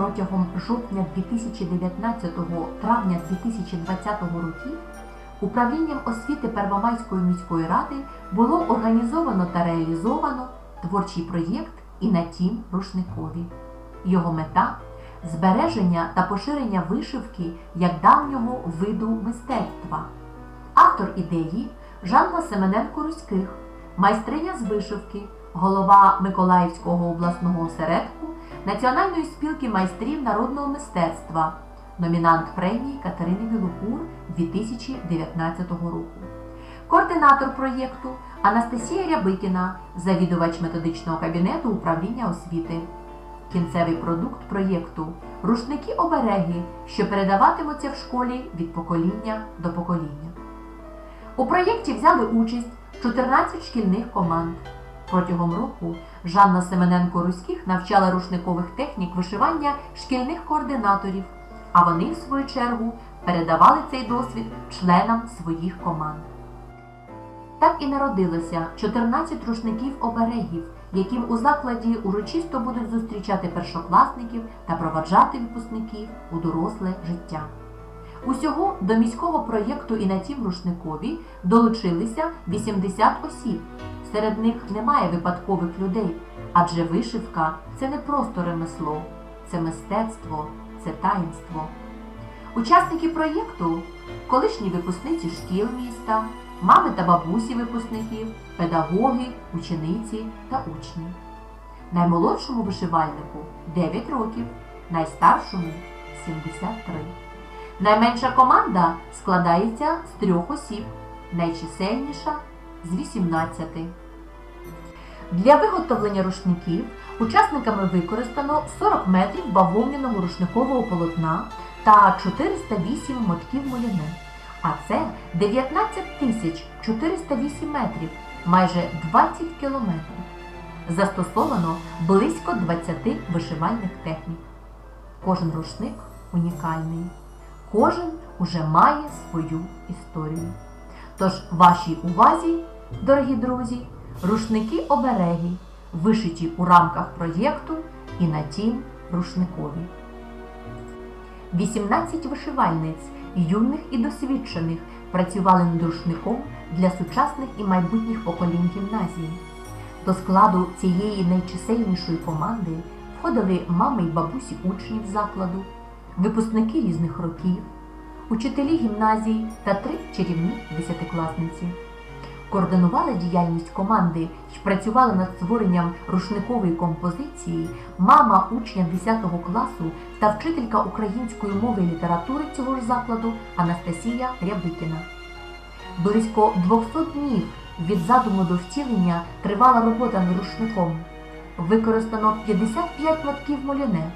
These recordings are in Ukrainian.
протягом жовтня 2019 травня 2020 років управлінням освіти Первомайської міської ради було організовано та реалізовано творчий проєкт «Інатім рушникові. Його мета збереження та поширення вишивки як давнього виду мистецтва. Автор ідеї Жанна Семененко Руських, майстриня з вишивки, голова Миколаївського обласного осередку Національної спілки майстрів народного мистецтва, номінант премії Катерини Білокур 2019 року. Координатор проєкту Анастасія Рябикіна, завідувач методичного кабінету управління освіти. Кінцевий продукт проєкту рушники обереги, що передаватимуться в школі від покоління до покоління. У проєкті взяли участь 14 шкільних команд. Протягом року Жанна Семененко Руських навчала рушникових технік вишивання шкільних координаторів, а вони, в свою чергу, передавали цей досвід членам своїх команд. Так і народилося 14 рушників оберегів, яким у закладі урочисто будуть зустрічати першокласників та проваджати випускників у доросле життя. Усього до міського проєкту і на тім рушникові долучилися 80 осіб. Серед них немає випадкових людей, адже вишивка це не просто ремесло, це мистецтво, це таїнство. Учасники проєкту колишні випускниці шкіл міста, мами та бабусі випускників, педагоги, учениці та учні. Наймолодшому вишивальнику 9 років, найстаршому 73. Найменша команда складається з трьох осіб, найчисельніша з 18. Для виготовлення рушників учасниками використано 40 метрів бавовняного рушникового полотна та 408 мотків муліне. А це 19 тисяч 408 метрів, майже 20 кілометрів. Застосовано близько 20 вишивальних технік. Кожен рушник унікальний. Кожен уже має свою історію. Тож вашій увазі, дорогі друзі, рушники обереги, вишиті у рамках проєкту і на тім рушникові. 18 вишивальниць, юних і досвідчених, працювали над рушником для сучасних і майбутніх поколінь гімназії. До складу цієї найчисельнішої команди входили мами й бабусі учнів закладу, випускники різних років, учителі гімназії та три чарівні десятикласниці. Координували діяльність команди і працювали над створенням рушникової композиції мама учня 10 класу та вчителька української мови і літератури цього ж закладу Анастасія Рябикіна. Близько 200 днів від задуму до втілення тривала робота над рушником. Використано 55 мотків моліне,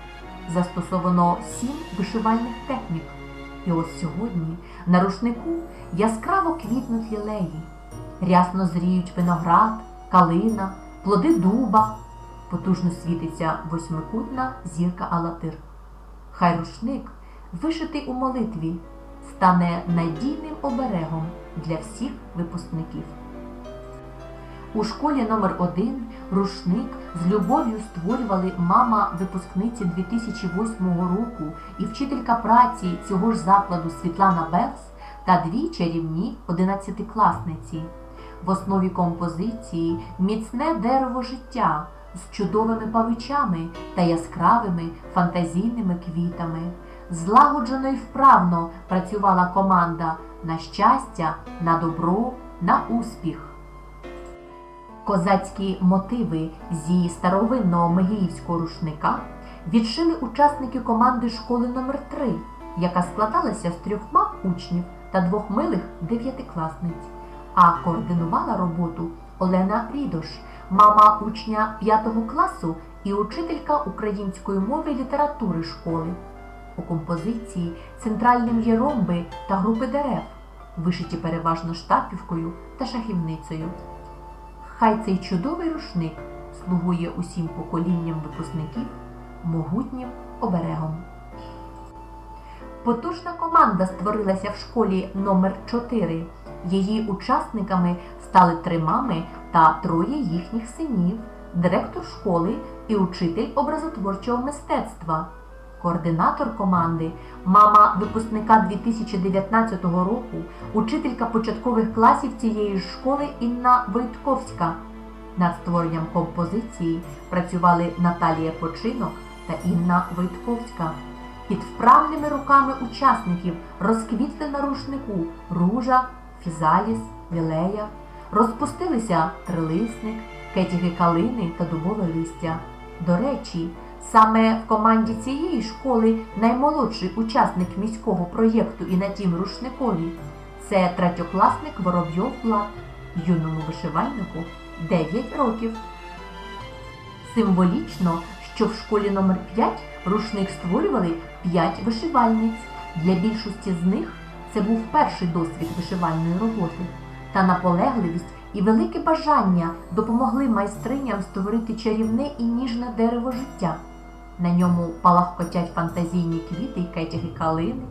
застосовано 7 вишивальних технік. І ось сьогодні на рушнику яскраво квітнуть лілеї, рясно зріють виноград, калина, плоди дуба, потужно світиться восьмикутна зірка Алатир. Хай рушник, вишитий у молитві, стане надійним оберегом для всіх випускників. У школі номер 1 рушник з любов'ю створювали мама випускниці 2008 року і вчителька праці цього ж закладу Світлана Бевс та дві чарівні одинадцятикласниці. В основі композиції міцне дерево життя з чудовими павичами та яскравими фантазійними квітами. Злагоджено й вправно працювала команда на щастя, на добро, на успіх. Козацькі мотиви зі старовинного мегіївського рушника відшили учасники команди школи номер 3 яка складалася з трьохма учнів та двох милих дев'ятикласниць, а координувала роботу Олена Рідош, мама учня 5 класу і учителька української мови і літератури школи. У композиції центральним є ромби та групи дерев, вишиті переважно штапівкою та шахівницею. Хай цей чудовий рушник слугує усім поколінням випускників могутнім оберегом. Потужна команда створилася в школі номер 4 Її учасниками стали три мами та троє їхніх синів, директор школи і учитель образотворчого мистецтва. Координатор команди, мама випускника 2019 року, учителька початкових класів цієї ж школи Інна Войтковська. Над створенням композиції працювали Наталія Починок та Інна Войтковська. Під вправними руками учасників розквітли на рушнику ружа, фізаліс, лілея, розпустилися трилисник, кетяги калини та дубове листя. До речі, саме в команді цієї школи наймолодший учасник міського проєкту і на тім рушникові це третьокласник Воробйов Влад, юному вишивальнику 9 років. Символічно, що в школі номер 5 рушник створювали 5 вишивальниць. Для більшості з них це був перший досвід вишивальної роботи. Та наполегливість і велике бажання допомогли майстриням створити чарівне і ніжне дерево життя. На ньому палахкотять фантазійні квіти й кетяги калини,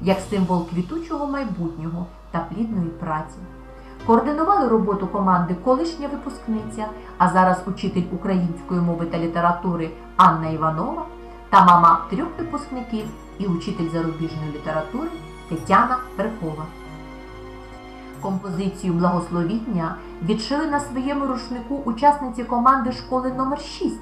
як символ квітучого майбутнього та плідної праці. Координували роботу команди колишня випускниця, а зараз учитель української мови та літератури Анна Іванова та мама трьох випускників і учитель зарубіжної літератури Тетяна Верхова. Композицію благословіння відшили на своєму рушнику учасниці команди школи номер 6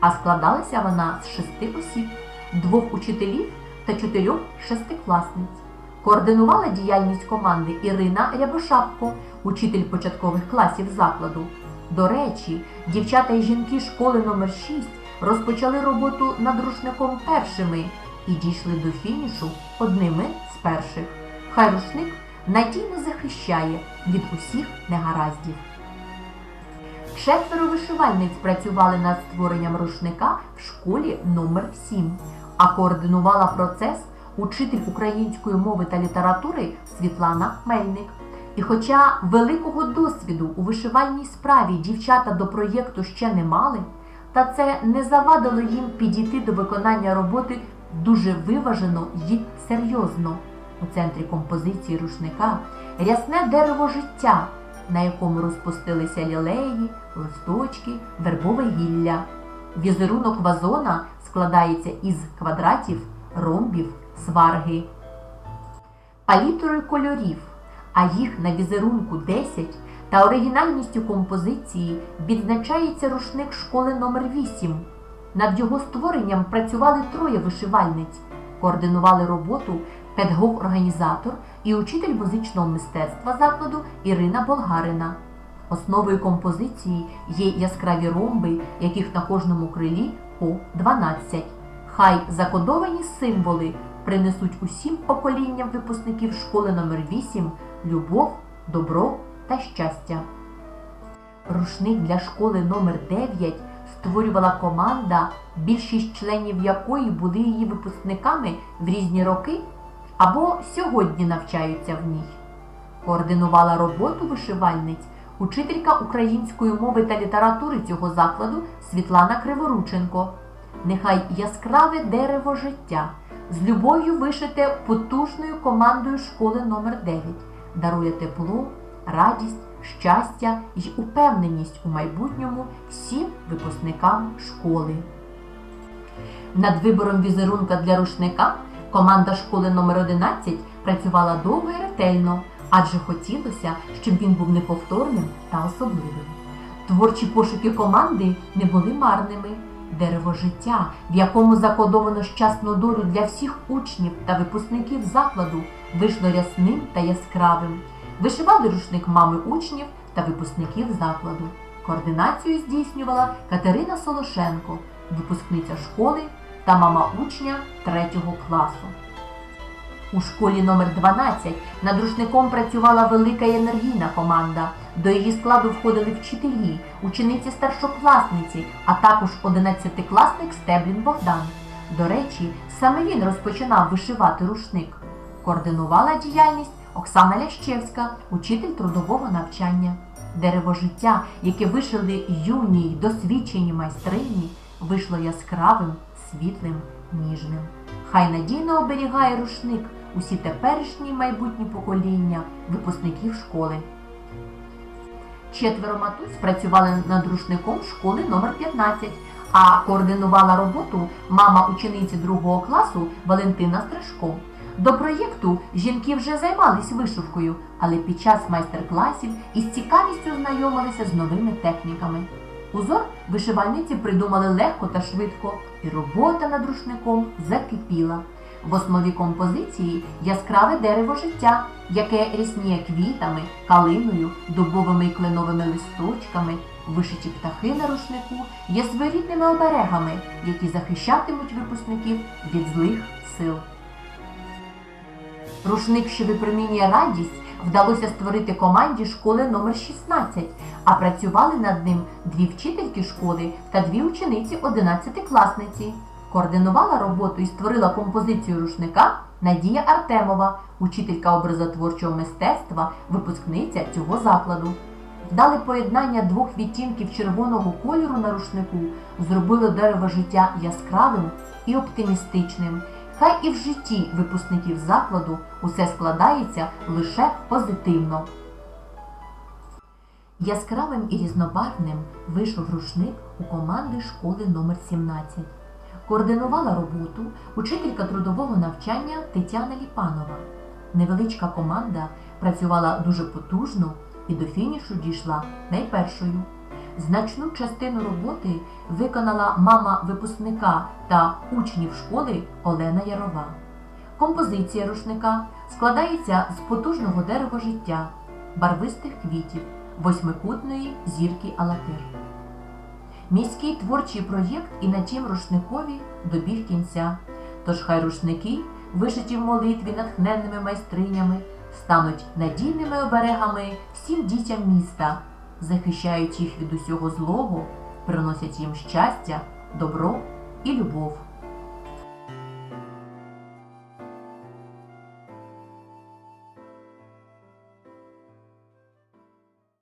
а складалася вона з шести осіб, двох учителів та чотирьох шестикласниць. Координувала діяльність команди Ірина Рябошапко, учитель початкових класів закладу. До речі, дівчата і жінки школи номер 6 розпочали роботу над рушником першими і дійшли до фінішу одними з перших. Хай рушник надійно захищає від усіх негараздів. Четверо вишивальниць працювали над створенням рушника в школі номер 7 а координувала процес учитель української мови та літератури Світлана Мельник. І хоча великого досвіду у вишивальній справі дівчата до проєкту ще не мали, та це не завадило їм підійти до виконання роботи дуже виважено і серйозно. У центрі композиції рушника рясне дерево життя, на якому розпустилися лілеї, листочки, вербове гілля. Візерунок вазона складається із квадратів, ромбів, сварги. Палітрою кольорів, а їх на візерунку 10 та оригінальністю композиції відзначається рушник школи номер 8 Над його створенням працювали троє вишивальниць, координували роботу педагог-організатор і учитель музичного мистецтва закладу Ірина Болгарина. Основою композиції є яскраві ромби, яких на кожному крилі по 12. Хай закодовані символи принесуть усім поколінням випускників школи номер 8 любов, добро та щастя. Рушник для школи номер 9 створювала команда, більшість членів якої були її випускниками в різні роки або сьогодні навчаються в ній. Координувала роботу вишивальниць учителька української мови та літератури цього закладу Світлана Криворученко. Нехай яскраве дерево життя з любов'ю вишите потужною командою школи номер 9 дарує тепло, радість, щастя й упевненість у майбутньому всім випускникам школи. Над вибором візерунка для рушника команда школи номер 11 працювала довго і ретельно, адже хотілося, щоб він був неповторним та особливим. Творчі пошуки команди не були марними. Дерево життя, в якому закодовано щасну долю для всіх учнів та випускників закладу, вийшло рясним та яскравим. Вишивали рушник мами учнів та випускників закладу. Координацію здійснювала Катерина Солошенко, випускниця школи та мама учня 3 класу. У школі номер 12 над рушником працювала велика енергійна команда. До її складу входили вчителі, учениці старшокласниці, а також 11-класник Стеблін Богдан. До речі, саме він розпочинав вишивати рушник. Координувала діяльність Оксана Лящевська, учитель трудового навчання. Дерево життя, яке вишили юні й досвідчені майстрині, вийшло яскравим, світлим, ніжним. Хай надійно оберігає рушник усі теперішні майбутні покоління випускників школи. Четверо матусь працювали над рушником школи номер 15 а координувала роботу мама учениці другого класу Валентина Стрижко. До проєкту жінки вже займались вишивкою, але під час майстер-класів із цікавістю знайомилися з новими техніками. Узор вишивальниці придумали легко та швидко, і робота над рушником закипіла. В основі композиції яскраве дерево життя, яке рісніє квітами, калиною, дубовими і кленовими листочками, вишиті птахи на рушнику є своєрідними оберегами, які захищатимуть випускників від злих сил. Рушник, що випромінює радість, вдалося створити команді школи номер 16, а працювали над ним дві вчительки школи та дві учениці 11-класниці. Координувала роботу і створила композицію рушника Надія Артемова, учителька образотворчого мистецтва, випускниця цього закладу. Вдале поєднання двох відтінків червоного кольору на рушнику зробило дерево життя яскравим і оптимістичним. Хай і в житті випускників закладу усе складається лише позитивно. Яскравим і різнобарвним вийшов рушник у команди школи номер 17. Координувала роботу учителька трудового навчання Тетяна Ліпанова. Невеличка команда працювала дуже потужно і до фінішу дійшла найпершою. Значну частину роботи виконала мама випускника та учнів школи Олена Ярова. Композиція рушника складається з потужного дерева життя, барвистих квітів, восьмикутної зірки Алатир. Міський творчий проєкт і на тім рушникові добіг кінця. Тож хай рушники, вишиті в молитві натхненними майстринями, стануть надійними оберегами всім дітям міста, захищають їх від усього злого, приносять їм щастя, добро і любов.